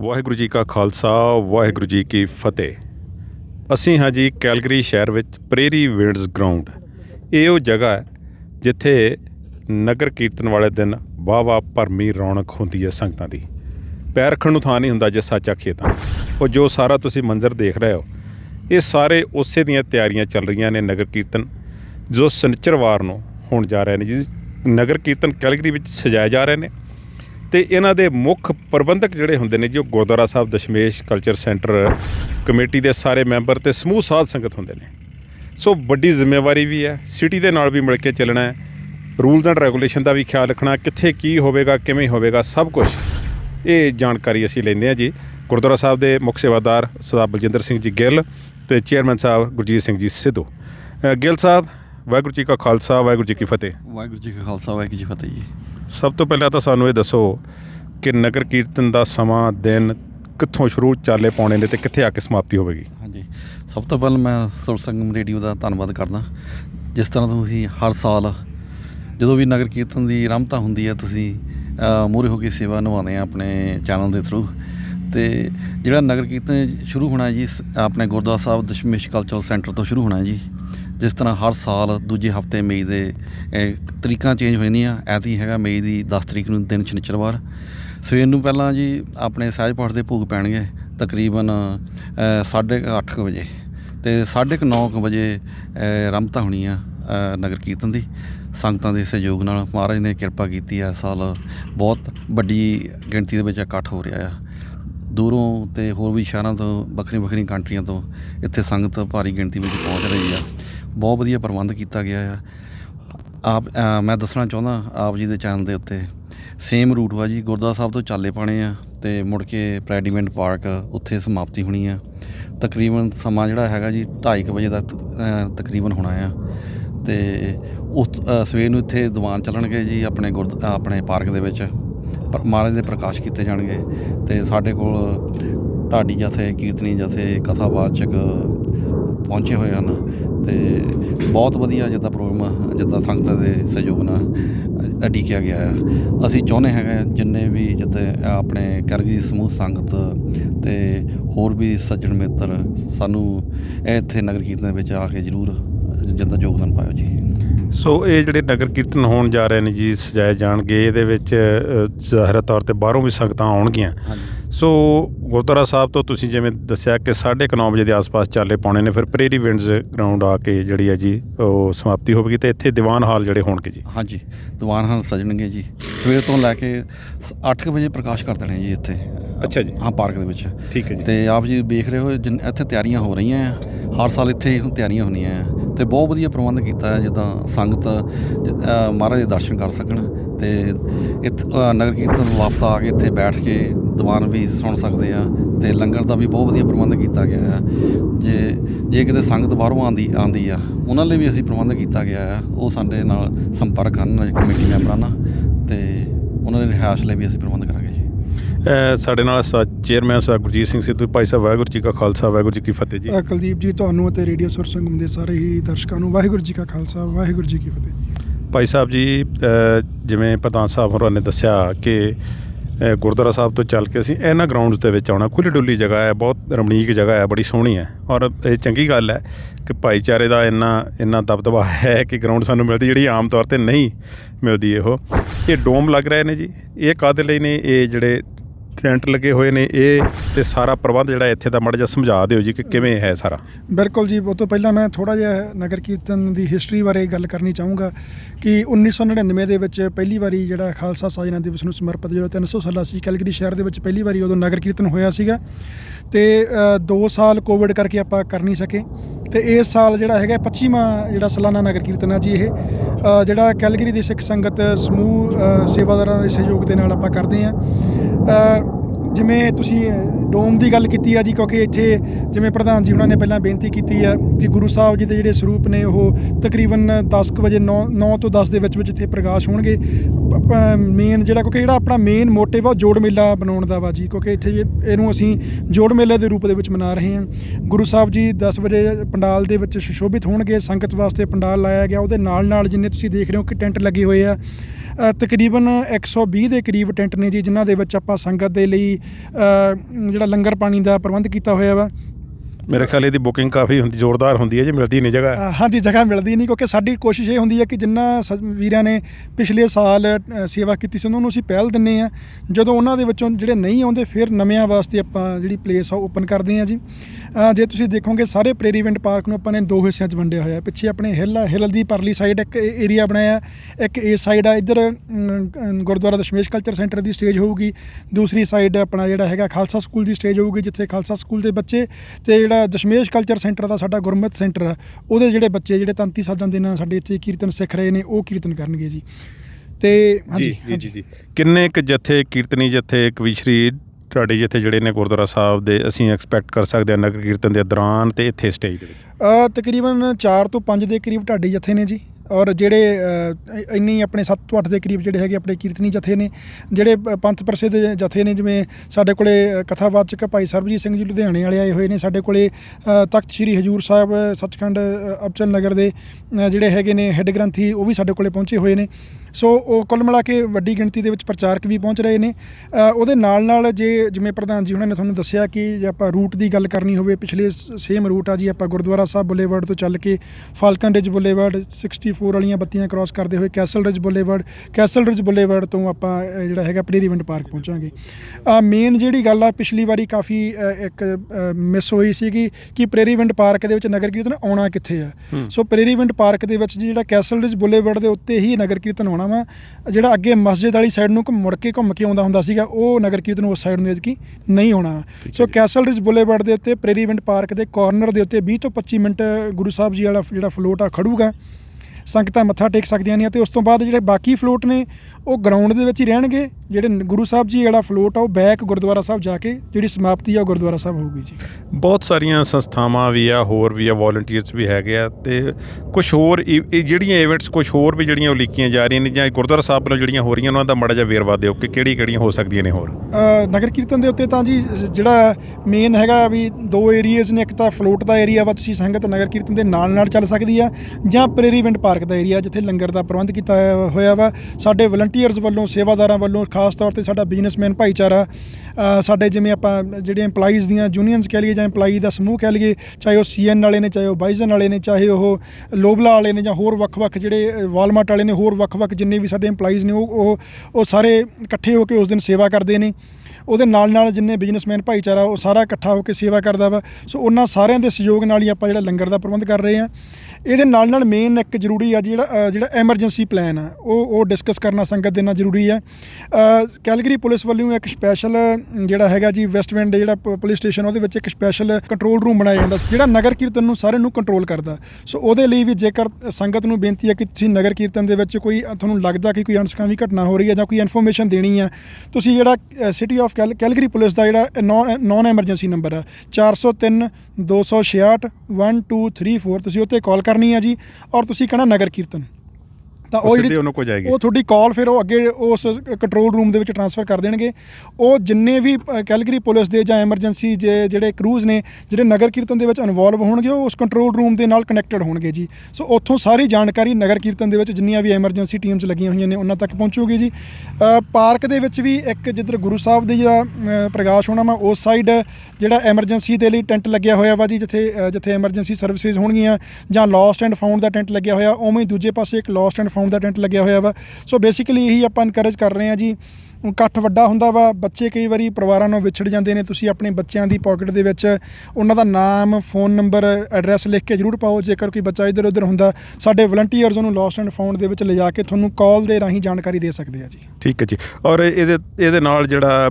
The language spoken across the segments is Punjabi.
ਵਾਹਿਗੁਰੂ ਜੀ ਕਾ ਖਾਲਸਾ, ਵਾਹਿਗੁਰੂ ਜੀ ਕੀ ਫਤਿਹ। ਅਸੀਂ ਹਾਂ ਜੀ ਕੈਲਗਰੀ ਸ਼ਹਿਰ ਵਿੱਚ ਪ੍ਰੇਰੀ ਵਿੰਡਸ ਗਰਾਊਂਡ। ਇਹ ਉਹ ਜਗ੍ਹਾ ਹੈ ਜਿੱਥੇ ਨਗਰ ਕੀਰਤਨ ਵਾਲੇ ਦਿਨ ਵਾਹ-ਵਾਹ ਭਰਮੀ ਰੌਣਕ ਹੁੰਦੀ ਹੈ ਸੰਗਤਾਂ ਦੀ। ਪੈਰ ਰੱਖਣ ਨੂੰ ਥਾਂ ਨਹੀਂ ਹੁੰਦਾ ਜੇ ਸੱਚ ਆਖੀਏ ਤਾਂ। ਉਹ ਜੋ ਸਾਰਾ ਤੁਸੀਂ ਮੰਜ਼ਰ ਦੇਖ ਰਹੇ ਹੋ, ਇਹ ਸਾਰੇ ਉਸੇ ਦੀਆਂ ਤਿਆਰੀਆਂ ਚੱਲ ਰਹੀਆਂ ਨੇ ਨਗਰ ਕੀਰਤਨ, ਜੋ ਸਨਿਚਰਵਾਰ ਨੂੰ ਹੋਣ ਜਾ ਰਹੇ ਨੇ ਜੀ ਨਗਰ ਕੀਰਤਨ ਕੈਲਗਰੀ ਵਿੱਚ ਸਜਾਏ ਜਾ ਰਹੇ ਨੇ। ਤੇ ਇਹਨਾਂ ਦੇ ਮੁੱਖ ਪ੍ਰਬੰਧਕ ਜਿਹੜੇ ਹੁੰਦੇ ਨੇ ਜੀ, ਉਹ Gurdwara Sahib, Dashmesh culture centre committee ਦੇ ਸਾਰੇ ਮੈਂਬਰ ਤੇ ਸਮੂਹ ਸਾਧ ਸੰਗਤ ਹੁੰਦੇ ਨੇ। ਸੋ ਵੱਡੀ ਜ਼ਿੰਮੇਵਾਰੀ ਵੀ ਹੈ ਸਿਟੀ ਦੇ ਨਾਲ ਵੀ ਮਿਲ ਕੇ ਚੱਲਣਾ ਹੈ ਰੂਲਸ ਐਂਡ ਰੈਗੂਲੇਸ਼ਨ ਦਾ ਵੀ ਖਿਆਲ ਰੱਖਣਾ ਕਿੱਥੇ ਕੀ ਹੋਵੇਗਾ, ਕਿਵੇਂ ਹੋਵੇਗਾ, ਸਭ ਕੁਝ ਇਹ ਜਾਣਕਾਰੀ ਅਸੀਂ ਲੈਂਦੇ ਹਾਂ ਜੀ। ਗੁਰਦੁਆਰਾ ਸਾਹਿਬ ਦੇ ਮੁੱਖ ਸੇਵਾਦਾਰ ਸਰਦਾਰ ਬਲਜਿੰਦਰ ਸਿੰਘ ਜੀ ਗਿੱਲ ਤੇ ਚੇਅਰਮੈਨ ਸਾਹਿਬ ਗੁਰਜੀਤ ਸਿੰਘ ਜੀ ਸਿੱਧੂ। ਗਿੱਲ ਸਾਹਿਬ, ਵਾਹਿਗੁਰੂ ਜੀ ਕਾ ਖਾਲਸਾ, ਵਾਹਿਗੁਰੂ ਜੀ ਕੀ ਫਤਿਹ। ਵਾਹਿਗੁਰੂ ਜੀ ਕਾ ਖਾਲਸਾ, ਵਾਹਿਗੁਰੂ ਜੀ ਫਤਿਹ ਜੀ। ਸਭ ਤੋਂ ਪਹਿਲਾਂ ਤਾਂ ਸਾਨੂੰ ਇਹ ਦੱਸੋ ਕਿ ਨਗਰ ਕੀਰਤਨ ਦਾ ਸਮਾਂ, ਦਿਨ ਕਿੱਥੋਂ ਸ਼ੁਰੂ, ਚਾਲੇ ਪਾਉਣੇ ਨੇ ਤੇ ਕਿੱਥੇ ਆ ਕੇ ਸਮਾਪਤੀ ਹੋਵੇਗੀ? ਹਾਂਜੀ। ਸਭ ਤੋਂ ਪਹਿਲਾਂ ਮੈਂ ਸੁਰ ਰੇਡੀਓ ਦਾ ਧੰਨਵਾਦ ਕਰਦਾ। ਜਿਸ ਤਰ੍ਹਾਂ ਤੁਸੀਂ ਹਰ ਸਾਲ ਜਦੋਂ ਵੀ ਨਗਰ ਕੀਰਤਨ ਦੀ ਆਰੰਭਤਾ ਹੁੰਦੀ ਹੈ, ਤੁਸੀਂ ਮੂਹਰੇ ਹੋ ਕੇ ਸੇਵਾ ਨਿਭਾਉਂਦੇ ਆ ਆਪਣੇ ਚੈਨਲ ਦੇ ਥਰੂ। ਤੇ ਜਿਹੜਾ ਨਗਰ ਕੀਰਤਨ ਸ਼ੁਰੂ ਹੋਣਾ ਜੀ, ਸ- ਆਪਣੇ ਗੁਰਦੁਆਰਾ ਸਾਹਿਬ ਦਸ਼ਮੇਸ਼ ਕਲਚਰਲ ਸੈਂਟਰ ਤੋਂ ਸ਼ੁਰੂ ਹੋਣਾ ਜੀ। ਜਿਸ ਤਰ੍ਹਾਂ ਹਰ ਸਾਲ ਦੂਜੇ ਹਫ਼ਤੇ ਮਈ ਦੇ ਤਰੀਕਾਂ ਚੇਂਜ ਹੋ ਜਾਂਦੀਆਂ। ਐਤੀ ਹੈਗਾ ਮਈ ਦੀ 10 ਤਰੀਕ ਨੂੰ ਦਿਨ ਸ਼ਨੀਚਰਵਾਰ। ਸਵੇਰ ਨੂੰ ਪਹਿਲਾਂ ਜੀ ਆਪਣੇ ਸਹਿਜ ਪਾਠ ਦੇ ਭੋਗ ਪੈਣਗੇ ਤਕਰੀਬਨ ਅ, ਸਾਢੇ ਕੁ ਅੱਠ ਕੁ ਵਜੇ ਤੇ ਸਾਢੇ ਕੁ ਨੌ ਕੁ ਵਜੇ ਅ, ਆਰੰਭਤਾ ਹੋਣੀ ਆ ਨਗਰ ਕੀਰਤਨ ਦੀ। ਸੰਗਤਾਂ ਦੇ ਸਹਿਯੋਗ ਨਾਲ ਮਹਾਰਾਜ ਨੇ ਕਿਰਪਾ ਕੀਤੀ ਆ ਇਸ ਸਾਲ। ਬਹੁਤ ਵੱਡੀ ਗਿਣਤੀ ਦੇ ਵਿੱਚ ਇਕੱਠ ਹੋ ਰਿਹਾ ਆ। ਦੂਰੋਂ ਤੇ ਹੋਰ ਵੀ ਸ਼ਹਿਰਾਂ ਤੋਂ ਵੱਖਰੀ ਵੱਖਰੀ ਕੰਟਰੀਆਂ ਤੋਂ ਇੱਥੇ ਸੰਗਤ ਭਾਰੀ ਗਿਣਤੀ ਵਿੱਚ ਪਹੁੰਚ ਰਹੀ ਆ। ਬਹੁਤ ਵਧੀਆ ਪ੍ਰਬੰਧ ਕੀਤਾ ਗਿਆ ਆ। ਆਪ ਮੈਂ ਦੱਸਣਾ ਚਾਹੁੰਦਾ, ਆਪ ਜੀ ਦੇ ਚੈਨਲ ਦੇ ਉੱਤੇ। ਸੇਮ ਰੂਟ ਵਾ ਜੀ, ਗੁਰਦੁਆਰਾ ਸਾਹਿਬ ਤੋਂ ਚਾਲੇ ਪਾਣੇ ਆ ਤੇ ਮੁੜ ਕੇ ਪ੍ਰੈਡੀਮੈਂਟ ਪਾਰਕ ਉੱਥੇ ਸਮਾਪਤੀ ਹੋਣੀ ਆ। ਤਕਰੀਬਨ ਸਮਾਂ ਜਿਹੜਾ ਹੈਗਾ ਜੀ 2:30 ਵਜੇ ਦਾ ਤਕਰੀਬਨ ਹੋਣਾ ਆ। ਤੇ ਉਸ ਸਵੇਰ ਨੂੰ ਇੱਥੇ ਦੀਵਾਨ ਚੱਲਣਗੇ ਜੀ ਆਪਣੇ ਗੁਰਦ ਆਪਣੇ ਪਾਰਕ ਦੇ ਵਿੱਚ। ਪਰ ਮਹਾਰਾਜ ਦੇ ਪ੍ਰਕਾਸ਼ ਕੀਤੇ ਜਾਣਗੇ। ਤੇ ਸਾਡੇ ਕੋਲ ਢਾਡੀ ਜਥੇ, ਕੀਰਤਨੀ ਜਥੇ ਕਥਾਵਾਚਕ ਪਹੁੰਚੇ ਹੋਏ ਹਨ ਤੇ ਬਹੁਤ ਵਧੀਆ ਜਿੱਦਾਂ ਪ੍ਰੋਗਰਾਮ, ਜਿੱਦਾਂ ਸੰਗਤਾਂ ਦੇ ਸਹਿਯੋਗ ਨਾਲ ਅਡੀਕਿਆ ਗਿਆ ਹੈ ਅਸੀਂ ਚਾਹੁੰਦੇ ਹੈਗੇ ਜਿੰਨੇ ਵੀ ਜਿੱਦਾਂ ਆਪਣੇ ਕਰਗੀ ਸਮੂਹ ਸੰਗਤ ਤੇ ਹੋਰ ਵੀ ਸੱਜਣ ਮਿੱਤਰ ਸਾਨੂੰ ਇੱਥੇ ਨਗਰ ਕੀਰਤਨ ਵਿੱਚ ਆ ਕੇ ਜ਼ਰੂਰ ਜਿੱਦਾਂ ਯੋਗਦਾਨ ਪਾਇਓ ਜੀ। ਸੋ ਇਹ ਜਿਹੜੇ ਨਗਰ ਕੀਰਤਨ ਹੋਣ ਜਾ ਰਹੇ ਨੇ ਜੀ ਸਜਾਏ ਜਾਣਗੇ ਇਹਦੇ ਵਿੱਚ ਜ਼ਾਹਿਰ ਤੌਰ ਤੇ ਬਾਹਰੋਂ ਵੀ ਸੰਗਤਾਂ ਆਉਣਗੀਆਂ। ਸੋ ਗੁਰਦੁਆਰਾ ਸਾਹਿਬ ਤੋਂ ਤੁਸੀਂ ਜਿਵੇਂ ਦੱਸਿਆ ਕਿ 9:30 ਵਜੇ ਦੇ ਆਸ-ਪਾਸ ਚਾਲੇ ਪਾਉਣੇ ਨੇ ਫਿਰ ਪ੍ਰੇਰੀ ਵਿੰਡਸ ਗਰਾਊਂਡ ਆ ਕੇ ਜਿਹੜੀ ਹੈ ਜੀ ਉਹ ਸਮਾਪਤੀ ਹੋਵੇਗੀ ਤੇ ਇੱਥੇ ਦੀਵਾਨ ਹਾਲ ਜਿਹੜੇ ਹੋਣਗੇ ਜੀ। ਹਾਂਜੀ ਦੀਵਾਨ ਹਨ ਸਜਣਗੇ ਜੀ। ਸਵੇਰ ਤੋਂ ਲੈ ਕੇ 8 ਵਜੇ ਪ੍ਰਕਾਸ਼ ਕਰ ਦੇਣੇ ਜੀ ਇੱਥੇ। ਅੱਛਾ ਜੀ। ਹਾਂ ਪਾਰਕ ਦੇ ਵਿੱਚ। ਠੀਕ ਹੈ ਜੀ। ਤੇ ਆਪ ਜੀ ਦੇਖ ਰਹੇ ਹੋ ਇੱਥੇ ਤਿਆਰੀਆਂ ਹੋ ਰਹੀਆਂ ਆ। ਹਰ ਸਾਲ ਇੱਥੇ ਤਿਆਰੀਆਂ ਹੁੰਦੀਆਂ ਆ। ਤੇ ਬਹੁਤ ਵਧੀਆ ਪ੍ਰਬੰਧ ਕੀਤਾ ਹੈ, ਜਿੱਦਾਂ ਸੰਗਤ ਜ- ਮਹਾਰਾਜ ਦੇ ਦਰਸ਼ਨ ਕਰ ਸਕਣ ਤੇ ਇੱਥੇ ਨਗਰ ਕੀਰਤਨ ਵਾਪਸ ਆ ਕੇ ਇੱਥੇ ਬੈਠ ਕੇ ਦੀਵਾਨ ਵੀ ਸੁਣ ਸਕਦੇ ਆ ਤੇ ਲੰਗਰ ਦਾ ਵੀ ਬਹੁਤ ਵਧੀਆ ਪ੍ਰਬੰਧ ਕੀਤਾ ਗਿਆ ਆ ਜੇ ਜੇ ਕਿਤੇ ਸੰਗਤ ਬਾਹਰੋਂ ਆਂਦੀ ਆਂਦੀ ਆ, ਉਹਨਾਂ ਲਈ ਵੀ ਅਸੀਂ ਪ੍ਰਬੰਧ ਕੀਤਾ ਗਿਆ ਆ, ਉਹ ਸਾਡੇ ਨਾਲ ਸੰਪਰਕ ਕਰਨ ਕਮੇਟੀ ਮੈਂਬਰਾਂ ਨਾਲ ਤੇ ਉਹਨਾਂ ਦੇ ਰਿਹਾਇਸ਼ ਲਈ ਵੀ ਅਸੀਂ ਪ੍ਰਬੰਧ ਕਰਾਂਗੇ ਸਾਡੇ ਨਾਲ ਚੇਅਰਮੈਨ ਸਾਹਿਬ ਗੁਰਜੀਤ ਸਿੰਘ ਸਿੱਧੂ ਭਾਈ ਸਾਹਿਬ ਵਾਹਿਗੁਰੂ ਜੀ ਕਾ ਖਾਲਸਾ ਵਾਹਿਗੁਰੂ ਜੀ ਕੀ ਫਤਿਹ ਜੀ। ਕੁਲਦੀਪ ਜੀ ਤੁਹਾਨੂੰ ਅਤੇ ਰੇਡੀਓ ਸੁਰ ਸੰਗਮ ਦੇ ਸਾਰੇ ਹੀ ਦਰਸ਼ਕਾਂ ਨੂੰ ਵਾਹਿਗੁਰੂ ਜੀ ਕਾ ਖਾਲਸਾ ਵਾਹਿਗੁਰੂ ਜੀ ਕੀ ਫਤਿਹ ਜੀ। ਭਾਈ ਸਾਹਿਬ ਜੀ ਜਿਵੇਂ ਪ੍ਰਧਾਨ ਸਾਹਿਬ ਹੋਰਾਂ ਨੇ ਦੱਸਿਆ ਕਿ ਗੁਰਦੁਆਰਾ ਸਾਹਿਬ ਤੋਂ ਚੱਲ ਕੇ ਅਸੀਂ ਇਹਨਾਂ ਗਰਾਊਂਡਸ ਦੇ ਵਿੱਚ ਆਉਣਾ। ਖੁੱਲੀ ਡੁੱਲੀ ਜਗ੍ਹਾ ਹੈ ਬਹੁਤ ਰਮਣੀਕ ਜਗ੍ਹਾ ਹੈ ਬੜੀ ਸੋਹਣੀ ਹੈ। ਔਰ ਇਹ ਚੰਗੀ ਗੱਲ ਹੈ ਕਿ ਭਾਈਚਾਰੇ ਦਾ ਇੰਨਾ ਇੰਨਾ ਦਬਦਬਾ ਹੈ ਕਿ ਗਰਾਊਂਡ ਸਾਨੂੰ ਮਿਲਦੀ ਜਿਹੜੀ ਆਮ ਤੌਰ ਤੇ ਨਹੀਂ ਮਿਲਦੀ ਇਹੋ। ਇਹ ਡੋਮ ਲੱਗ ਰਹੇ ਨੇ ਜੀ। ਇਹ ਕਾਦੇ ਲਈ ਨੇ? ਇਹ ਜਿਹੜੇ ਟੈਂਟ ਲੱਗੇ ਹੋਏ ਨੇ, ਇਹ ਤੇ ਸਾਰਾ ਪ੍ਰਬੰਧ ਜਿਹੜਾ ਇੱਥੇ ਦਾ ਮਾੜਾ ਜਿਹਾ ਸਮਝਾ ਦਿਓ ਜੀ ਕਿ ਕਿਵੇਂ ਹੈ ਸਾਰਾ। ਬਿਲਕੁਲ ਜੀ, ਉਹ ਤੋਂ ਪਹਿਲਾਂ ਮੈਂ ਥੋੜਾ ਜਿਹਾ ਨਗਰ ਕੀਰਤਨ ਦੀ ਹਿਸਟਰੀ ਬਾਰੇ ਗੱਲ ਕਰਨੀ ਚਾਹੂੰਗਾ ਕਿ 1999 ਦੇ ਵਿੱਚ ਪਹਿਲੀ ਵਾਰੀ ਜਿਹੜਾ ਖਾਲਸਾ ਸਾਜਨਾ ਦਿਵਸ ਨੂੰ ਸਮਰਪਿਤ ਜਿਹੜਾ 300 ਸਾਲਾ ਸੀ, ਕੈਲਗਰੀ ਸ਼ਹਿਰ ਦੇ ਵਿੱਚ ਪਹਿਲੀ ਵਾਰੀ ਉਦੋਂ ਨਗਰ ਕੀਰਤਨ ਹੋਇਆ ਸੀਗਾ ਤੇ 2 ਸਾਲ ਕੋਵਿਡ ਕਰਕੇ ਆਪਾਂ ਕਰ ਨਹੀਂ ਸਕੇ ਤੇ ਇਸ ਸਾਲ ਜਿਹੜਾ ਹੈਗਾ 25ਵਾਂ ਜਿਹੜਾ ਸਾਲਾਨਾ ਨਗਰ ਕੀਰਤਨ ਆ ਜੀ ਇਹ ਜਿਹੜਾ ਕੈਲਗਰੀ ਦੀ ਸਿੱਖ ਸੰਗਤ ਸਮੂਹ ਸੇਵਾਦਾਰਾਂ ਦੇ ਸਹਿਯੋਗ ਦੇ ਨਾਲ ਆਪਾਂ ਕਰਦੇ ਆ ਜਿਵੇਂ ਤੁਸੀਂ ਡੋਮ ਦੀ ਗੱਲ ਕੀਤੀ ਆ ਜੀ, ਕਿਉਂਕਿ ਇੱਥੇ ਜਿਵੇਂ ਪ੍ਰਧਾਨ ਜੀ ਉਹਨਾਂ ਨੇ ਪਹਿਲਾਂ ਬੇਨਤੀ ਕੀਤੀ ਆ ਕਿ ਗੁਰੂ ਸਾਹਿਬ ਜੀ ਦੇ ਜਿਹੜੇ ਸਰੂਪ ਨੇ, ਉਹ ਤਕਰੀਬਨ 10 ਕੁ ਵਜੇ 9 9 ਤੋਂ 10 ਦੇ ਵਿੱਚ ਵਿੱਚ ਇੱਥੇ ਪ੍ਰਕਾਸ਼ ਹੋਣਗੇ। ਮੇਨ ਜਿਹੜਾ ਕਿਉਂਕਿ ਜਿਹੜਾ ਆਪਣਾ ਮੇਨ ਮੋਟਿਵ ਆ ਉਹ ਜੋੜ ਮੇਲਾ ਬਣਾਉਣ ਦਾ ਵਾ ਜੀ ਕਿਉਂਕਿ ਇੱਥੇ ਇਹਨੂੰ ਅਸੀਂ ਜੋੜ ਮੇਲੇ ਦੇ ਰੂਪ ਦੇ ਵਿੱਚ ਮਨਾ ਰਹੇ ਹਾਂ। ਗੁਰੂ ਸਾਹਿਬ ਜੀ 10 ਵਜੇ ਪੰਡਾਲ ਦੇ ਵਿੱਚ ਸੁਸ਼ੋਭਿਤ ਹੋਣਗੇ ਸੰਗਤ ਵਾਸਤੇ ਪੰਡਾਲ ਲਾਇਆ ਗਿਆ ਉਹਦੇ ਨਾਲ ਨਾਲ ਜਿੰਨੇ ਤੁਸੀਂ ਦੇਖ ਰਹੇ ਹੋ ਕਿ ਟੈਂਟ ਲੱਗੇ ਹੋਏ ਆ। ਅ, ਤਕਰੀਬਨ 120 ਦੇ ਕਰੀਬ ਟੈਂਟ ਨੇ ਜੀ ਜਿਨ੍ਹਾਂ ਦੇ ਵਿੱਚ ਆਪਾਂ ਸੰਗਤ ਦੇ ਲਈ ਜਿਹੜਾ ਲੰਗਰ ਪਾਣੀ ਦਾ ਪ੍ਰਬੰਧ ਕੀਤਾ ਹੋਇਆ ਵਾ। ਮੇਰੇ ਖਿਆਲ ਇਹਦੀ ਬੁਕਿੰਗ ਕਾਫੀ ਹੁੰਦੀ ਜ਼ੋਰਦਾਰ ਹੁੰਦੀ ਹੈ ਜੇ ਮਿਲਦੀ ਨਹੀਂ ਜਗ੍ਹਾ। ਅ, ਹਾਂਜੀ ਜਗ੍ਹਾ ਮਿਲਦੀ ਨਹੀਂ ਕਿਉਂਕਿ ਸਾਡੀ ਕੋਸ਼ਿਸ਼ ਇਹ ਹੁੰਦੀ ਹੈ ਕਿ ਜਿੰਨਾ ਸ- ਵੀਰਾਂ ਨੇ ਪਿਛਲੇ ਸਾਲ ਅ, ਸੇਵਾ ਕੀਤੀ ਸੀ ਉਹਨਾਂ ਨੂੰ ਅਸੀਂ ਪਹਿਲ ਦਿੰਨੇ ਆ ਜਦੋਂ ਉਹਨਾਂ ਦੇ ਵਿੱਚੋਂ ਜਿਹੜੇ ਨਹੀਂ ਆਉਂਦੇ ਫਿਰ ਨਵਿਆਂ ਵਾਸਤੇ ਆਪਾਂ ਜਿਹੜੀ ਪਲੇਸ ਆ ਓਪਨ ਕਰਦੇ ਆ ਜੀ। ਅ, ਜੇ ਤੁਸੀਂ ਦੇਖੋਗੇ ਸਾਰੇ ਪ੍ਰੇਰੀ ਵਿੰਡ ਪਾਰਕ ਨੂੰ ਆਪਾਂ ਨੇ ਦੋ ਹਿੱਸਿਆਂ 'ਚ ਵੰਡਿਆ ਹੋਇਆ। ਪਿੱਛੇ ਆਪਣੇ ਹਿੱਲ ਆ ਹਿੱਲ ਦੀ ਪਰਲੀ ਸਾਈਡ ਇੱਕ ਏਰੀਆ ਬਣਾਇਆ ਇੱਕ ਇਸ ਸਾਈਡ ਆ ਇੱਧਰ ਅਮ, ਅਮ, ਗੁਰਦੁਆਰਾ ਦਸ਼ਮੇਸ਼ ਕਲਚਰ ਸੈਂਟਰ ਦੀ ਸਟੇਜ ਹੋਊਗੀ। ਦੂਸਰੀ ਸਾਈਡ ਆਪਣਾ ਜਿਹੜਾ ਹੈਗਾ ਖਾਲਸਾ ਸਕੂਲ ਦੀ ਸਟੇਜ ਹੋਊਗੀ ਜਿੱਥੇ ਖਾਲਸਾ ਸਕੂਲ ਦੇ ਬੱਚੇ ਤੇ ਜਿਹੜਾ ਦਸ਼ਮੇਸ਼ ਕਲਚਰ ਸੈਂਟਰ ਦਾ ਸਾਡਾ ਗੁਰਮਤ ਸੈਂਟਰ ਆ। ਉਹਦੇ ਜਿਹੜੇ ਬੱਚੇ ਜਿਹੜੇ ਤੰਤੀ ਸਾਧਨ ਦੇ ਨਾਲ ਸਾਡੇ ਇੱਥੇ ਕੀਰਤਨ ਸਿੱਖ ਰਹੇ ਨੇ ਉਹ ਕੀਰਤਨ ਕਰਨਗੇ ਜੀ। ਤੇ ਹਾਂਜੀ ਜੀ ਜੀ ਜੀ ਕਿੰਨੇ ਕੁ ਜਥੇ ਕੀਰਤਨੀ ਜਥੇ ਕਵੀਸ਼ਰੀ ਤੁਹਾਡੇ ਜਿੱਥੇ ਜਿਹੜੇ ਨੇ ਗੁਰਦੁਆਰਾ ਸਾਹਿਬ ਦੇ ਅਸੀਂ ਐਕਸਪੈਕਟ ਕਰ ਸਕਦੇ ਹਾਂ ਨਗਰ ਕੀਰਤਨ ਦੇ ਦੌਰਾਨ ਤੇ ਇੱਥੇ ਸਟੇਜ ਦੇ ਵਿੱਚ? ਤਕਰੀਬਨ 4 ਤੋਂ 5 ਦੇ ਕਰੀਬ ਢਾਡੀ ਜਥੇ ਨੇ ਜੀ। ਔਰ ਜਿਹੜੇ ਅ, ਇੰਨੀ ਆਪਣੇ 7 ਤੋਂ 8 ਦੇ ਕਰੀਬ ਜਿਹੜੇ ਹੈਗੇ ਆਪਣੇ ਕੀਰਤਨੀ ਜਥੇ ਨੇ ਜਿਹੜੇ ਪ- ਪੰਥ ਪ੍ਰਸਿੱਧ ਜਥੇ ਨੇ ਜਿਵੇਂ ਸਾਡੇ ਕੋਲੇ ਅ, ਕਥਾਵਾਚਕ ਭਾਈ ਸਰਬਜੀਤ ਸਿੰਘ ਜੀ ਲੁਧਿਆਣੇ ਵਾਲੇ ਆਏ ਹੋਏ ਨੇ ਸਾਡੇ ਕੋਲੇ ਅ, ਤਖਤ ਸ੍ਰੀ ਹਜੂਰ ਸਾਹਿਬ ਸੱਚਖੰਡ ਅ, ਅਬਚਲ ਨਗਰ ਦੇ ਅ, ਜਿਹੜੇ ਹੈਗੇ ਨੇ ਹੈੱਡ ਗ੍ਰੰਥੀ ਉਹ ਵੀ ਸਾਡੇ ਕੋਲੇ ਪਹੁੰਚੇ ਹੋਏ ਨੇ। ਸੋ ਉਹ ਕੁੱਲ ਮਿਲਾ ਕੇ ਵੱਡੀ ਗਿਣਤੀ ਦੇ ਵਿੱਚ ਪ੍ਰਚਾਰਕ ਵੀ ਪਹੁੰਚ ਰਹੇ ਨੇ। ਅ, ਉਹਦੇ ਨਾਲ ਨਾਲ ਜੇ ਜਿਵੇਂ ਪ੍ਰਧਾਨ ਜੀ ਉਹਨਾਂ ਨੇ ਤੁਹਾਨੂੰ ਦੱਸਿਆ ਕਿ ਜੇ ਆਪਾਂ ਰੂਟ ਦੀ ਗੱਲ ਕਰਨੀ ਹੋਵੇ ਪਿਛਲੇ ਸੇਮ ਰੂਟ ਆ ਜੀ ਆਪਾਂ ਗੁਰਦੁਆਰਾ ਸਾਹਿਬ ਬੁਲੇਵਰਡ ਤੋਂ ਚੱਲ ਕੇ ਫਾਲਕਨ ਰਿਜ ਬੁਲੇਵਰਡ 64 ਵਾਲੀਆਂ ਬੱਤੀਆਂ ਕ੍ਰਾਸ ਕਰਦੇ ਹੋਏ castle ridge boulevard castle ridge boulevard ਤੋਂ ਆਪਾਂ ਅ, ਜਿਹੜਾ ਹੈਗਾ ਪ੍ਰੇਰੀ ਵਿੰਡ ਪਾਰਕ ਪਹੁੰਚਾਂਗੇ। ਮੇਨ ਜਿਹੜੀ ਗੱਲ ਆ ਪਿਛਲੀ ਵਾਰੀ ਕਾਫੀ ਅ, ਇੱਕ ਮਿਸ ਹੋਈ ਸੀਗੀ ਕਿ ਪ੍ਰੇਰੀ ਵਿੰਡ ਪਾਰਕ ਦੇ ਵਿੱਚ ਨਗਰ ਕੀਰਤਨ ਆਉਣਾ ਕਿੱਥੇ ਆ। ਸੋ ਪ੍ਰੇਰੀ ਵਿੰਡ ਪਾਰਕ ਦੇ ਵਿੱਚ ਜਿਹੜਾ ਕੈਸਲ ਰਿਜ ਬੁਲੇਵਰਡ ਦੇ ਉੱਤੇ ਹੀ ਨਗਰ ਕੀਰਤਨ ਆਉਣਾ ਵਾ। ਜਿਹੜਾ ਅੱਗੇ ਮਸਜਿਦ ਵਾਲੀ ਸਾਈਡ ਨੂੰ ਘੁੰਮ ਮੁੜ ਕੇ ਘੁੰਮ ਕੇ ਆਉਂਦਾ ਹੁੰਦਾ ਸੀਗਾ ਉਹ ਨਗਰ ਕੀਰਤਨ ਉਸ ਸਾਈਡ ਨੂੰ ਐਤਕੀ ਨਹੀਂ ਆਉਣਾ ਸੋ ਕੈਸਲ ਰਿਜ ਬੁਲੇਵਰਡ ਦੇ ਉੱਤੇ ਪ੍ਰੇਰੀ ਵਿੰਡ ਪਾਰਕ ਦੇ ਕਾਰਨਰ ਦੇ ਉੱਤੇ 20 ਤੋਂ 25 ਮਿੰਟ ਗੁਰੂ ਸਾਹਿਬ ਜੀ ਵਾਲਾ ਜਿਹੜਾ ਫਲੋਟ ਆ ਖੜੂਗਾ। ਸੰਗਤਾਂ ਮੱਥਾ ਟੇਕ ਸਕਦੀਆਂ ਨੇ ਤੇ ਉਸ ਤੋਂ ਬਾਅਦ ਜਿਹੜੇ ਬਾਕੀ ਫਲੋਟ ਨੇ ਉਹ ਗਰਾਊਂਡ ਦੇ ਵਿੱਚ ਹੀ ਰਹਿਣਗੇ। ਜਿਹੜੇ ਗੁਰੂ ਸਾਹਿਬ ਜੀ ਜਿਹੜਾ ਫਲੋਟ ਆ ਉਹ ਬੈਕ ਗੁਰਦੁਆਰਾ ਸਾਹਿਬ ਜਾ ਕੇ ਜਿਹੜੀ ਸਮਾਪਤੀ ਆ ਉਹ ਗੁਰਦੁਆਰਾ ਸਾਹਿਬ ਹੋਊਗੀ ਜੀ। ਬਹੁਤ ਸਾਰੀਆਂ ਸੰਸਥਾਵਾਂ ਵੀ ਆ ਹੋਰ ਵੀ ਆ ਵੋਲੰਟੀਅਰਸ ਵੀ ਹੈਗੇ ਆ ਤੇ ਕੁਝ ਹੋਰ ਇਹ ਜਿਹੜੀਆਂ ਇਵੈਂਟਸ ਕੁਝ ਹੋਰ ਵੀ ਜਿਹੜੀਆਂ ਉਲੀਕੀਆਂ ਜਾ ਰਹੀਆਂ ਨੇ ਜਾਂ ਗੁਰਦੁਆਰਾ ਸਾਹਿਬ ਵੱਲੋਂ ਜਿਹੜੀਆਂ ਹੋ ਰਹੀਆਂ ਉਹਨਾਂ ਦਾ ਮਾੜਾ ਜਿਹਾ ਵੇਰਵਾ ਦਿਓ ਕਿ ਕਿਹੜੀ ਕਿਹੜੀਆਂ ਹੋ ਸਕਦੀਆਂ ਨੇ ਹੋਰ। ਨਗਰ ਕੀਰਤਨ ਦੇ ਉੱਤੇ ਤਾਂ ਜੀ ਜਿਹੜਾ ਮੇਨ ਹੈਗਾ ਵੀ ਦੋ ਏਰੀਆਜ਼ ਨੇ ਇੱਕ ਤਾਂ ਫਲੋਟ ਦਾ ਏਰੀਆ ਵਾ ਤੁਸੀਂ ਸੰਗਤ ਨਗਰ ਕੀਰਤਨ ਦੇ ਨਾਲ ਨਾਲ ਚੱਲ ਸਕਦੀ ਆ ਜਾਂ ਪ੍ਰੇਰੀ ਵਿੰਡ ਪਾਰਕ ਦਾ ਏਰੀਆ ਜਿੱਥੇ ਲੰਗਰ ਦਾ ਪ੍ਰਬੰਧ ਕੀਤਾ ਹੋਇਆ ਵਾ। ਸਾਡੇ ਵਲੰਟੀਅਰਸ ਵੱਲੋਂ ਸੇਵਾਦਾਰਾਂ ਵੱਲੋਂ ਖਾਸ ਤੌਰ ਤੇ ਸਾਡਾ ਬਿਜ਼ਨਸਮੈਨ ਭਾਈਚਾਰਾ ਸਾਡੇ ਜਿਵੇਂ ਆਪਾਂ ਜਿਹੜੇ EMPLOYEES ਦੀਆਂ ਯੂਨੀਅਨਸ ਕਹਿ ਲਈਏ ਜਾਂ EMPLOYEE ਦਾ ਸਮੂਹ ਕਹਿ ਲਈਏ, ਚਾਹੇ ਉਹ ਸੀਐਨ ਵਾਲੇ ਨੇ, ਚਾਹੇ ਉਹ ਬਾਈਜ਼ਨ ਵਾਲੇ ਨੇ, ਚਾਹੇ ਉਹ ਲੋਬਲਾ ਵਾਲੇ ਨੇ ਜਾਂ ਹੋਰ ਵੱਖ-ਵੱਖ ਜਿਹੜੇ ਵਾਲਮਾਰਟ ਵਾਲੇ ਨੇ, ਹੋਰ ਵੱਖ-ਵੱਖ ਜਿੰਨੇ ਵੀ ਸਾਡੇ EMPLOYEES ਨੇ, ਉਹ ਉਹ ਉਹ ਸਾਰੇ ਇਕੱਠੇ ਹੋ ਕੇ ਉਸ ਦਿਨ ਸੇਵਾ ਕਰਦੇ ਨੇ। ਉਹਦੇ ਨਾਲ ਨਾਲ ਜਿੰਨੇ ਬਿਜ਼ਨਸਮੈਨ ਭਾਈਚਾਰਾ, ਉਹ ਸਾਰਾ ਇਕੱਠਾ ਹੋ ਕੇ ਸੇਵਾ ਕਰਦਾ ਵਾ। ਸੋ ਉਹਨਾਂ ਸਾਰਿਆਂ ਦੇ ਸਹਿਯੋਗ ਨਾਲ ਹੀ ਆਪਾਂ ਜਿਹੜਾ ਲੰਗਰ ਦਾ ਪ੍ਰਬੰਧ ਕਰ ਰਹੇ ਆ ਇਹਦੇ ਨਾਲ ਨਾਲ ਮੇਨ ਇੱਕ ਜ਼ਰੂਰੀ ਆ ਜਿਹੜਾ ਜਿਹੜਾ ਐਮਰਜੈਂਸੀ ਪਲਾਨ ਆ ਉਹ ਉਹ ਡਿਸਕਸ ਕਰਨਾ ਸੰਗਤ ਦੇ ਨਾਲ ਜ਼ਰੂਰੀ ਹੈ ਅ, ਕੈਲਗਰੀ ਪੁਲਿਸ ਵੱਲੋਂ ਇੱਕ ਸਪੈਸ਼ਲ ਜਿਹੜਾ ਹੈਗਾ ਜੀ ਵੈਸਟਵਿੰਡ ਜਿਹੜਾ ਪ- ਪੁਲਿਸ ਸਟੇਸ਼ਨ ਉਹਦੇ ਵਿੱਚ ਇੱਕ ਸਪੈਸ਼ਲ ਕੰਟਰੋਲ ਰੂਮ ਬਣਾਇਆ ਜਾਂਦਾ ਜਿਹੜਾ ਨਗਰ ਕੀਰਤਨ ਨੂੰ ਸਾਰਿਆਂ ਨੂੰ ਕੰਟਰੋਲ ਕਰਦਾ। ਸੋ ਉਹਦੇ ਲਈ ਵੀ ਜੇਕਰ ਸੰਗਤ ਨੂੰ ਬੇਨਤੀ ਹੈ ਕਿ ਤੁਸੀਂ ਨਗਰ ਕੀਰਤਨ ਦੇ ਵਿੱਚ ਕੋਈ ਤੁਹਾਨੂੰ ਲੱਗਦਾ ਕਿ ਕੋਈ ਅਣਸੁਖਾਵੀ ਘਟਨਾ ਹੋ ਰਹੀ ਹੈ ਜਾਂ ਕੋਈ ਇਨਫੋਰਮੇਸ਼ਨ ਦੇਣੀ ਆ ਤੁਸੀਂ ਜਿਹੜਾ ਸਿਟੀ ਆਫ ਕੈਲਗਰੀ ਪੁਲਿਸ ਦਾ ਜਿਹੜਾ ਨੌਨ ਐਮਰਜੈਂਸੀ ਨੰਬਰ ਆ 403 266 1234 ਤੁਸੀਂ ਉੱਤੇ ਕਾਲ ਕਰਨੀ ਆ ਜੀ। ਔਰ ਤੁਸੀਂ ਕਹਿਣਾ ਨਗਰ ਕੀਰਤਨ। ਤਾਂ ਉਹ ਜਿਹੜੀ ਉਹਨਾਂ ਕੋਲ ਜਾਏਗੀ ਉਹ ਤੁਹਾਡੀ ਕਾਲ ਫਿਰ ਉਹ ਅੱਗੇ ਉਸ ਕੰਟਰੋਲ ਰੂਮ ਦੇ ਵਿੱਚ ਟਰਾਂਸਫਰ ਕਰ ਦੇਣਗੇ। ਉਹ ਜਿੰਨੇ ਵੀ ਕੈਲਗਰੀ ਪੁਲਿਸ ਦੇ ਜਾਂ ਐਮਰਜੈਂਸੀ ਜੇ ਜਿਹੜੇ ਕਰੂਜ਼ ਨੇ ਜਿਹੜੇ ਨਗਰ ਕੀਰਤਨ ਦੇ ਵਿੱਚ ਇਨਵੋਲਵ ਹੋਣਗੇ ਉਹ ਉਸ ਕੰਟਰੋਲ ਰੂਮ ਦੇ ਨਾਲ ਕਨੈਕਟਡ ਹੋਣਗੇ ਜੀ। ਸੋ ਉੱਥੋਂ ਸਾਰੀ ਜਾਣਕਾਰੀ ਨਗਰ ਕੀਰਤਨ ਦੇ ਵਿੱਚ ਜਿੰਨੀਆਂ ਵੀ ਐਮਰਜੈਂਸੀ ਟੀਮਸ ਲੱਗੀਆਂ ਹੋਈਆਂ ਨੇ ਉਹਨਾਂ ਤੱਕ ਪਹੁੰਚੂਗੀ ਜੀ। ਪਾਰਕ ਦੇ ਵਿੱਚ ਵੀ ਇੱਕ ਜਿੱਧਰ ਗੁਰੂ ਸਾਹਿਬ ਦੇ ਜਿਹੜਾ ਪ੍ਰਕਾਸ਼ ਹੋਣਾ ਵਾ ਉਸ ਸਾਈਡ ਜਿਹੜਾ ਐਮਰਜੈਂਸੀ ਦੇ ਲਈ ਟੈਂਟ ਲੱਗਿਆ ਹੋਇਆ ਵਾ ਜੀ ਜਿੱਥੇ ਜਿੱਥੇ ਐਮਰਜੈਂਸੀ ਸਰਵਿਸਿਜ਼ ਹੋਣਗੀਆਂ ਜਾਂ ਲੋਸਟ ਐਂਡ ਫਾਊਂਡ ਦਾ ਟੈਂਟ ਲੱਗਿਆ ਹੋਇਆ ਉਵੇਂ ਦੂਜੇ ਪਾਸੇ ਇੱਕ ਲੋਸਟ ਐਂਡ ਫਾਊਂਡ ਦਾ ਟੈਂਟ ਲੱਗਿਆ ਹੋਇਆ ਵਾ। ਸੋ ਬੇਸਿਕਲੀ ਇਹੀ ਆਪਾਂ ਇਨਕਰੇਜ ਕਰ ਰਹੇ ਹਾਂ ਜੀ। ਇਕੱਠ ਵੱਡਾ ਹੁੰਦਾ ਵਾ। ਬੱਚੇ ਕਈ ਵਾਰੀ ਪਰਿਵਾਰਾਂ ਨੂੰ ਵਿਛੜ ਜਾਂਦੇ ਨੇ। ਤੁਸੀਂ ਆਪਣੇ ਬੱਚਿਆਂ ਦੀ ਪਾਕਟ ਦੇ ਵਿੱਚ ਉਹਨਾਂ ਦਾ ਨਾਮ ਫੋਨ ਨੰਬਰ ਐਡਰੈਸ ਲਿਖ ਕੇ ਜ਼ਰੂਰ ਪਾਓ। ਜੇਕਰ ਕੋਈ ਬੱਚਾ ਇੱਧਰ ਉੱਧਰ ਹੁੰਦਾ ਸਾਡੇ ਵਲੰਟੀਅਰਸ ਉਹਨੂੰ ਲੋਸਟ ਐਂਡ ਫਾਊਂਡ ਦੇ ਵਿੱਚ ਲਿਜਾ ਕੇ ਤੁਹਾਨੂੰ ਕਾਲ ਦੇ ਰਾਹੀਂ ਜਾਣਕਾਰੀ ਦੇ ਸਕਦੇ ਆ ਜੀ। ਠੀਕ ਹੈ ਜੀ। ਔਰ ਇਹਦੇ ਇਹਦੇ ਨਾਲ ਜਿਹੜਾ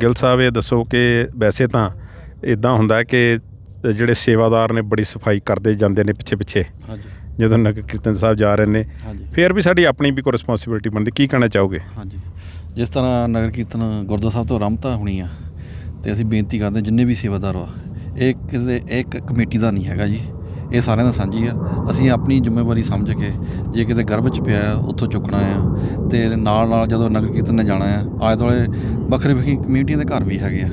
ਗਿੱਲ ਸਾਹਿਬ ਇਹ ਦੱਸੋ ਕਿ ਵੈਸੇ ਤਾਂ ਇਦਾਂ ਹੁੰਦਾ ਕਿ ਜਿਹੜੇ ਸੇਵਾਦਾਰ ਨੇ ਬੜੀ ਸਫ਼ਾਈ ਕਰਦੇ ਜਾਂਦੇ ਨੇ ਪਿੱਛੇ ਪਿੱਛੇ ਹਾਂਜੀ। ਜਦੋਂ ਨਗਰ ਕੀਰਤਨ ਸਾਹਿਬ ਜਾ ਰਹੇ ਨੇ ਹਾਂਜੀ। ਫਿਰ ਵੀ ਸਾਡੀ ਆਪਣੀ ਵੀ ਕੋਈ ਰਿਸਪੌਂਸਿਬਿਲਟੀ ਬਣਦੀ ਕੀ ਕਹਿਣਾ ਚਾਹੋਗੇ? ਹਾਂਜੀ। ਜਿਸ ਤਰ੍ਹਾਂ ਨਗਰ ਕੀਰਤਨ ਗੁਰਦੁਆਰਾ ਸਾਹਿਬ ਤੋਂ ਰਮਤਾ ਹੋਣੀ ਆ ਤੇ ਅਸੀਂ ਬੇਨਤੀ ਕਰਦੇ ਜਿੰਨੇ ਵੀ ਸੇਵਾਦਾਰ ਆ ਇਹ ਕਿਸੇ ਇੱਕ ਕਮੇਟੀ ਦਾ ਨਹੀਂ ਹੈਗਾ ਜੀ। ਇਹ ਸਾਰਿਆਂ ਦਾ ਸਾਂਝੀ ਆ। ਅਸੀਂ ਆਪਣੀ ਜ਼ਿੰਮੇਵਾਰੀ ਸਮਝ ਕੇ ਜੇ ਕਿਤੇ ਗਰਭ ਚ ਪਿਆ ਆ ਉੱਥੋਂ ਚੁੱਕਣਾ ਆ ਤੇ ਨਾਲ ਨਾਲ ਜਦੋਂ ਨਗਰ ਕੀਰਤਨ ਨੇ ਜਾਣਾ ਆ ਆਲੇ ਦੁਆਲੇ ਵੱਖਰੇ ਵੱਖਰੀ ਕਮਿਊਨਿਟੀਆਂ ਦੇ ਘਰ ਵੀ ਹੈਗੇ ਆ।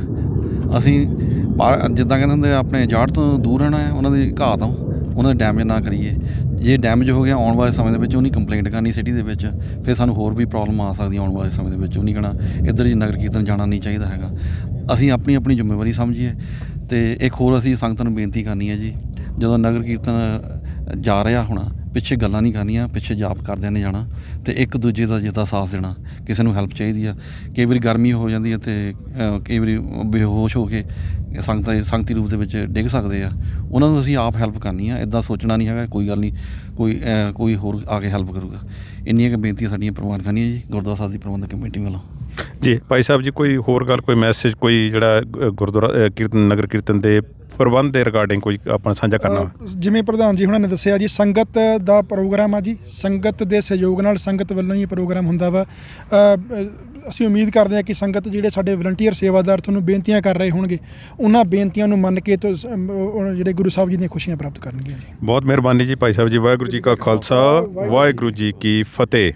ਅਸੀਂ ਜਿੱਦਾਂ ਕਹਿੰਦੇ ਹੁੰਦੇ ਆ, ਆਪਣੇ ਜਾੜ ਤੋਂ ਦੂਰ ਰਹਿਣਾ ਹੈ ਉਹਨਾਂ ਦੀ ਘਾਹ ਤੋਂ ਉਹਨਾਂ ਦਾ ਡੈਮੇਜ ਨਾ ਕਰੀਏ। ਜੇ ਡੈਮੇਜ ਹੋ ਗਿਆ ਆਉਣ ਵਾਲੇ ਸਮੇਂ ਦੇ ਵਿੱਚ, ਉਹਨੀ ਕੰਪਲੇਂਟ ਕਰਨੀ ਸਿਟੀ ਦੇ ਵਿੱਚ, ਫਿਰ ਸਾਨੂੰ ਹੋਰ ਵੀ ਪ੍ਰੋਬਲਮ ਆ ਸਕਦੀ ਆਉਣ ਵਾਲੇ ਸਮੇਂ ਦੇ ਵਿੱਚ। ਉਹ ਨਹੀਂ ਕਹਣਾ, ਇੱਧਰ ਜੀ ਨਗਰ ਕੀਰਤਨ ਜਾਣਾ ਨਹੀਂ ਚਾਹੀਦਾ ਹੈਗਾ। ਅਸੀਂ ਆਪਣੀ ਆਪਣੀ ਜ਼ਿੰਮੇਵਾਰੀ ਸਮਝੀਏ ਤੇ ਇੱਕ ਹੋਰ ਅਸੀਂ ਸੰਗਤਾਂ ਨੂੰ ਬੇਨਤੀ ਕਰਨੀ ਹੈ ਜੀ, ਜਦੋਂ ਨਗਰ ਕੀਰਤਨ ਜਾ ਰਿਹਾ ਹੋਣਾ ਪਿੱਛੇ ਗੱਲਾਂ ਨਹੀਂ ਕਰਨੀਆਂ ਪਿੱਛੇ ਜਾਪ ਕਰਦਿਆਂ ਨੇ ਜਾਣਾ ਤੇ ਇੱਕ ਦੂਜੇ ਦਾ ਜਿੱਦਾਂ ਸਾਥ ਦੇਣਾ ਕਿਸੇ ਨੂੰ ਹੈਲਪ ਚਾਹੀਦੀ ਆ। ਕਈ ਵਾਰੀ ਗਰਮੀ ਹੋ ਜਾਂਦੀ ਹੈ ਤੇ ਅ, ਕਈ ਵਾਰੀ ਬੇਹੋਸ਼ ਹੋ ਕੇ ਸੰਗਤਾਂ ਸੰਗਤੀ ਰੂਪ ਦੇ ਵਿੱਚ ਡਿੱਗ ਸਕਦੇ ਆ। ਉਹਨਾਂ ਨੂੰ ਅਸੀਂ ਆਪ ਹੈਲਪ ਕਰਨੀ ਆ ਇਦਾਂ ਸੋਚਣਾ ਨਹੀਂ ਹੈਗਾ ਕੋਈ ਗੱਲ ਨਹੀਂ ਕੋਈ ਅ, ਕੋਈ ਹੋਰ ਆ ਕੇ ਹੈਲਪ ਕਰੂਗਾ। ਇੰਨੀਆਂ ਕੁ ਬੇਨਤੀਆਂ ਸਾਡੀਆਂ ਪ੍ਰਵਾਨ ਕਰਨੀਆਂ ਜੀ ਗੁਰਦੁਆਰਾ ਸਾਹਿਬ ਦੀ ਪ੍ਰਬੰਧਕ ਕਮੇਟੀ ਵੱਲੋਂ। ਜੀ ਭਾਈ ਸਾਹਿਬ ਜੀ ਕੋਈ ਹੋਰ ਗੱਲ ਕੋਈ ਮੈਸੇਜ ਕੋਈ ਜਿਹੜਾ ਅ, ਗੁਰਦੁਆਰਾ ਅ, ਕੀਰਤਨ ਨਗਰ ਕੀਰਤਨ ਦੇ ਪ੍ਰਬੰਧ ਦੇ ਰਿਗਾਰਡਿੰਗ ਕੋਈ ਆਪਣਾ ਸਾਂਝਾ ਕਰਨਾ ਜਿਵੇਂ ਪ੍ਰਧਾਨ ਜੀ ਹੁਣਾਂ ਨੇ ਦੱਸਿਆ ਜੀ ਸੰਗਤ ਦਾ ਪ੍ਰੋਗਰਾਮ ਆ ਜੀ ਸੰਗਤ ਦੇ ਸਹਿਯੋਗ ਨਾਲ ਸੰਗਤ ਵੱਲੋਂ ਹੀ ਪ੍ਰੋਗਰਾਮ ਹੁੰਦਾ ਵਾ। ਅਸੀਂ ਉਮੀਦ ਕਰਦੇ ਹਾਂ ਕਿ ਸੰਗਤ ਜਿਹੜੇ ਸਾਡੇ ਵਲੰਟੀਅਰ ਸੇਵਾਦਾਰ ਤੁਹਾਨੂੰ ਬੇਨਤੀਆਂ ਕਰ ਰਹੇ ਹੋਣਗੇ ਉਹਨਾਂ ਬੇਨਤੀਆਂ ਨੂੰ ਮੰਨ ਕੇ ਜਿਹੜੇ ਗੁਰੂ ਸਾਹਿਬ ਜੀ ਦੀਆਂ ਖੁਸ਼ੀਆਂ ਪ੍ਰਾਪਤ ਕਰਨਗੇ ਜੀ। ਬਹੁਤ ਮਿਹਰਬਾਨੀ ਜੀ ਭਾਈ ਸਾਹਿਬ ਜੀ ਵਾਹਿਗੁਰੂ ਜੀ ਕਾ ਖਾਲਸਾ ਵਾਹਿਗੁਰੂ ਜੀ ਕੀ ਫਤਿਹ।